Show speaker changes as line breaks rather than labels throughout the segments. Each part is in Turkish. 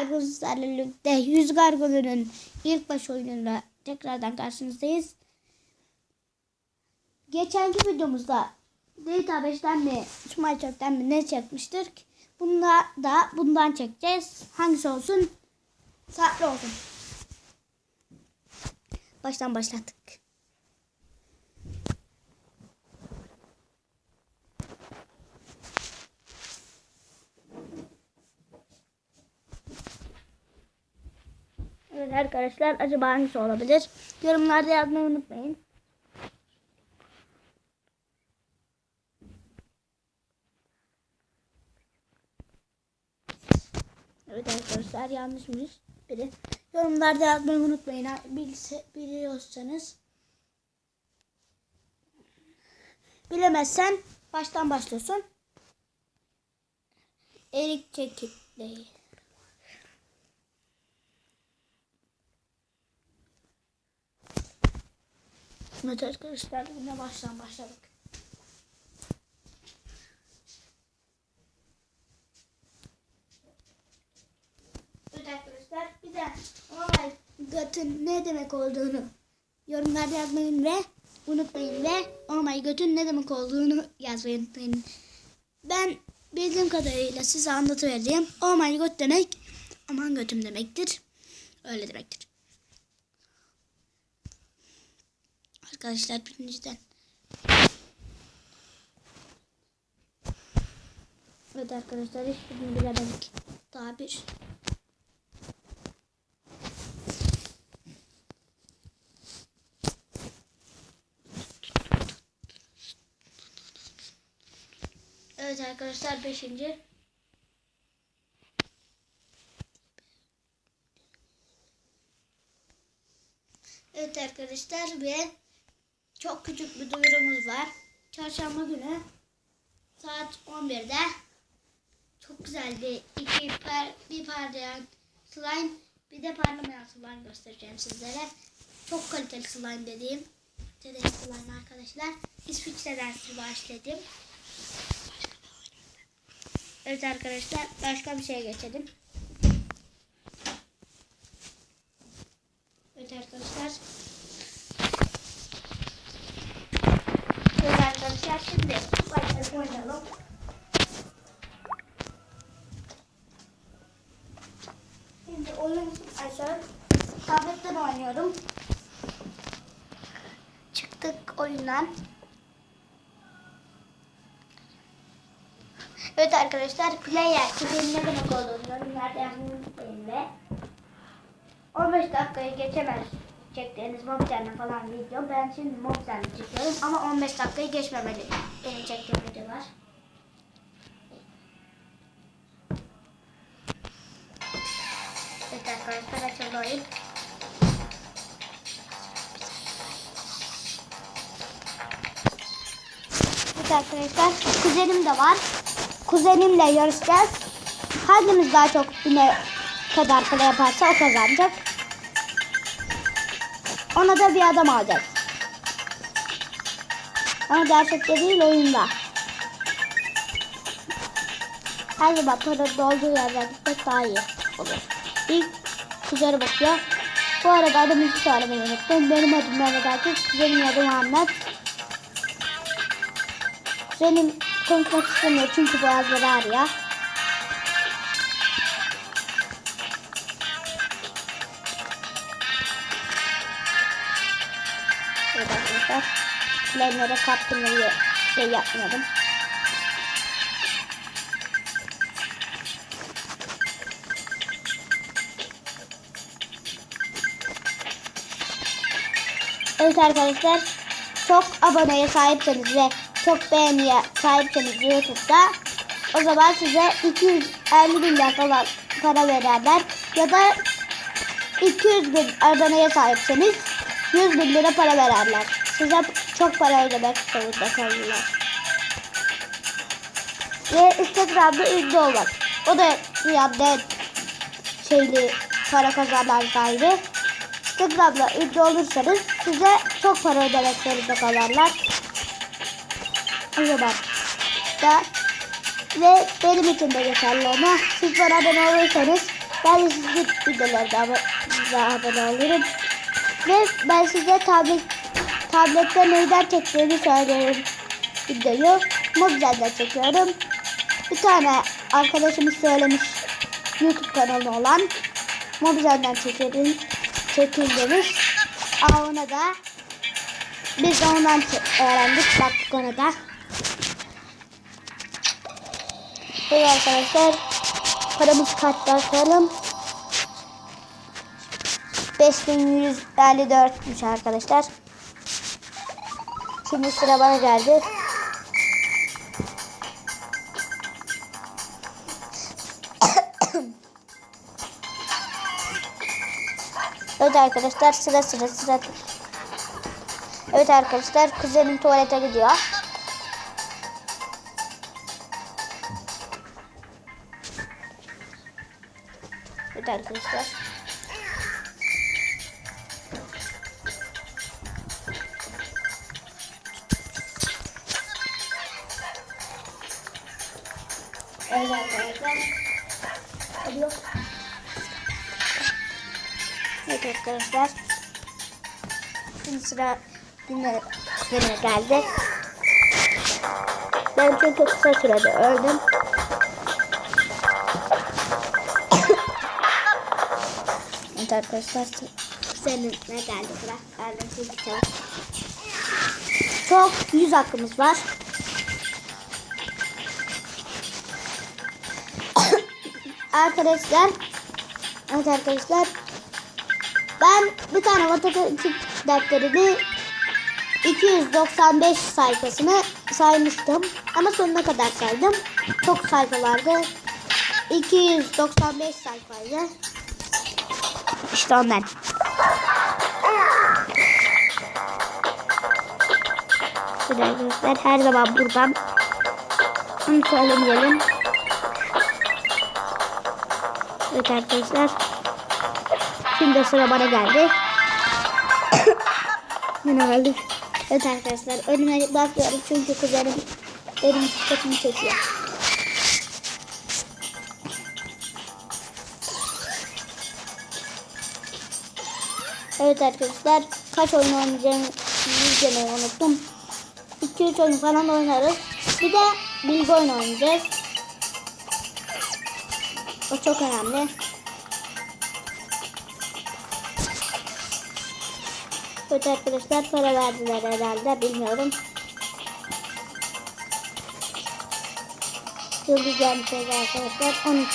sizlerle birlikte Yüz Gargoyle'nin ilk baş oyunuyla tekrardan karşınızdayız. Geçenki videomuzda Data 5'ten mi Smile Talk'ten mi ne çekmiştik? Bunda da bundan çekeceğiz. Hangisi olsun? Saatli olsun. Baştan başlattık. Arkadaşlar acaba hangisi olabilir? Yorumlarda yazmayı unutmayın. Evet arkadaşlar yanlışmış biri. Yorumlarda yazmayı unutmayın. Bilse, biliyorsanız. Bilemezsen baştan başlıyorsun. Erik çekirdeği. Evet arkadaşlar yine baştan başladık. Evet arkadaşlar bir de götün ne demek olduğunu yorumlarda yazmayın ve unutmayın ve olay götün ne demek olduğunu yazmayı unutmayın. Ben bildiğim kadarıyla size anlatıvereceğim. Oh my god demek aman götüm demektir. Öyle demektir. Arkadaşlar birinciden. Evet arkadaşlar hiçbirini bilemedik. Daha bir. Evet arkadaşlar beşinci. Evet arkadaşlar ve çok küçük bir duyurumuz var. Çarşamba günü saat 11'de çok güzel bir iki par, bir parlayan slime bir de parlamayan slime göstereceğim sizlere. Çok kaliteli slime dediğim dediğim slime arkadaşlar. İsviçre'den sipariş ettim. Evet arkadaşlar başka bir şeye geçelim. Evet arkadaşlar. Evet arkadaşlar şimdi başlayalım oynayalım. Şimdi oyun açıyorum. Tabletten oynuyorum. Çıktık oyundan. Evet arkadaşlar player sizin ne demek olduğunu yorumlarda yazmayı unutmayın ve 15 dakikayı geçemez çektiğiniz Mobzen'le falan video. Ben şimdi Mobzen'le çekiyorum ama 15 dakikayı geçmemeli benim çektiğim videolar. Evet arkadaşlar açıldı. Arkadaşlar kuzenim de var. Kuzenimle yarışacağız. Hangimiz daha çok yine kadar kale yaparsa o kazanacak. Ona da bir adam alacağız. Ama gerçekte değil oyunda. Her zaman para dolduğu yerden gitmek daha iyi olur. İlk kuzere bakıyor. Bu arada adımı hiç söylemeyi unuttum. Benim adım Mehmet Akif. Kuzenim adı Muhammed. Kuzenim konuşmak istemiyor çünkü boğazları ağrıyor. Evet arkadaşlar. Flame'lere kaptırmayı şey yapmadım. Evet arkadaşlar. Çok aboneye sahipseniz ve çok beğeniye sahipseniz YouTube'da o zaman size 250 bin lira falan para verirler. Ya da 200 bin aboneye sahipseniz 100 bin lira para verirler. Size çok para ödemek zorunda kalırlar. Ve Instagram'da ünlü olmak. O da dünyanın şeyli para kazanan sahibi. Instagram'da ünlü olursanız size çok para ödemek zorunda kalırlar. O zaman da ve benim için de geçerli ama siz bana abone olursanız Ben de sizin videolarda ab- abone olurum. Ve ben size tablet tablette neyden çektiğimi söylerim videoyu. Mobizelden çekiyorum. Bir tane arkadaşımız söylemiş YouTube kanalı olan Mobizelden çekelim, çekin demiş. Aa ona da biz ondan öğrendik. Baktık ona da. Evet arkadaşlar. Paramız kaçta açalım. 5154'müş arkadaşlar. Şimdi sıra bana geldi. Evet arkadaşlar sıra sıra sıra. Evet arkadaşlar kuzenim tuvalete gidiyor. Evet arkadaşlar. Evet arkadaşlar. Yok. Evet arkadaşlar. Şimdi sıra yine geldi. Ben çünkü kısa sürede öldüm. Evet arkadaşlar kuzenime geldi sıra. De sizi çabuk. Çok 100 hakkımız var. arkadaşlar Evet arkadaşlar ben bir tane matematik defterini 295 sayfasını saymıştım ama sonuna kadar saydım. Çok sayfa vardı. 295 sayfaydı. İşte onlar. Şöyle arkadaşlar her zaman buradan onu söylemeyelim. Evet arkadaşlar. Şimdi sıra bana geldi. Yine geldik. Evet arkadaşlar önüme bakıyorum çünkü kuzenim benim dikkatimi çekiyor. Evet arkadaşlar kaç oyun oynayacağımı unuttum. 2-3 oyun falan oynarız. Bir de bilgi oyunu oynayacağız. O çok önemli. Evet arkadaşlar para verdiler herhalde bilmiyorum. Yıldız gelmiş oldu arkadaşlar. 13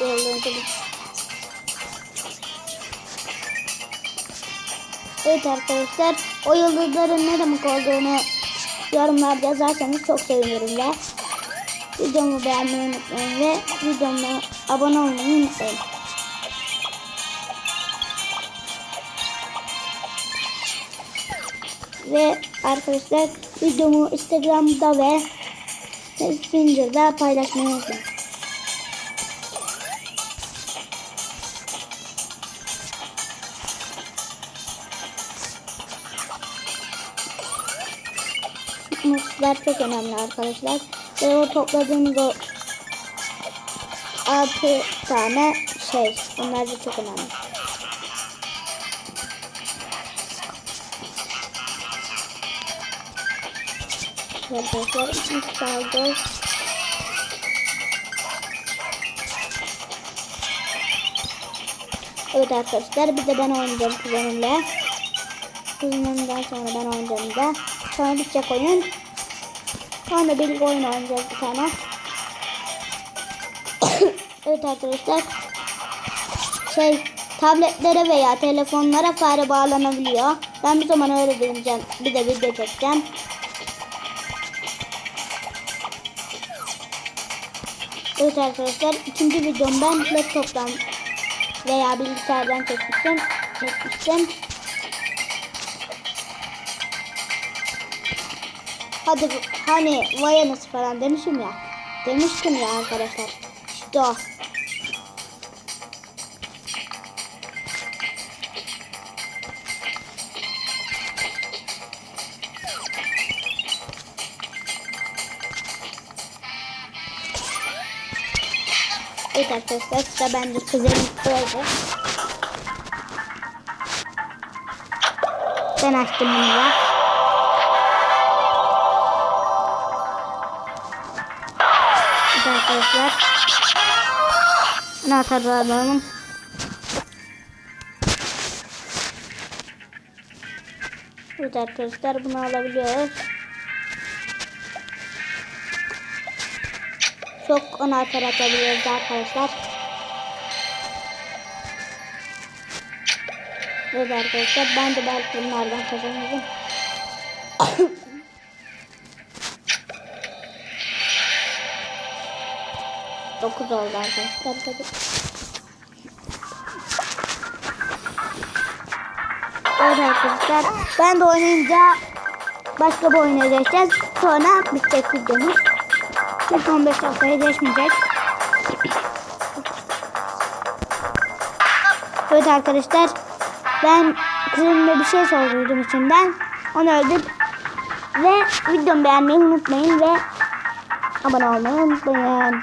yıldız. Evet arkadaşlar o yıldızların ne demek olduğunu yorumlarda yazarsanız çok sevinirim ve videomu beğenmeyi unutmayın ve videoma abone olmayı unutmayın. Ve arkadaşlar videomu Instagram'da ve Messenger'da paylaşmayı unutmayın. Mutlular çok önemli arkadaşlar. Ve o topladığımız o 6 tane şey. Onlar da çok önemli. Arkadaşlar iki kaldı. Evet arkadaşlar bir de ben oynayacağım kuzenimle. Kuzenimden sonra ben oynayacağım da. Sonra bitecek oyun. Sonra bilgi oyun oynayacağız bir tane. evet arkadaşlar. Şey tabletlere veya telefonlara fare bağlanabiliyor. Ben bir zaman öyle deneyeceğim. Bir de video çekeceğim. Evet arkadaşlar ikinci videom ben laptoptan veya bilgisayardan çekmiştim. Çekmiştim. Hadi hani Vayanus falan demişim ya. Demiştim ya arkadaşlar. İşte o. Evet arkadaşlar sıra bence kuzenim böyle. Ben açtım bunu da. Arkadaşlar. Anahtarı alalım. Evet arkadaşlar bunu alabiliyoruz. Çok anahtar atabiliyoruz arkadaşlar. Evet arkadaşlar ben de belki bunlardan kazanırım. Dokuz oldu arkadaşlar. Hadi. Evet arkadaşlar ben de oynayınca başka bir oyuna geçeceğiz. Sonra bitecek videomuz. İlk 15 dakikaya geçmeyecek. Evet arkadaşlar ben kızımda bir şey sorduydum içinden. Onu öldüm. Ve videomu beğenmeyi unutmayın ve abone olmayı unutmayın.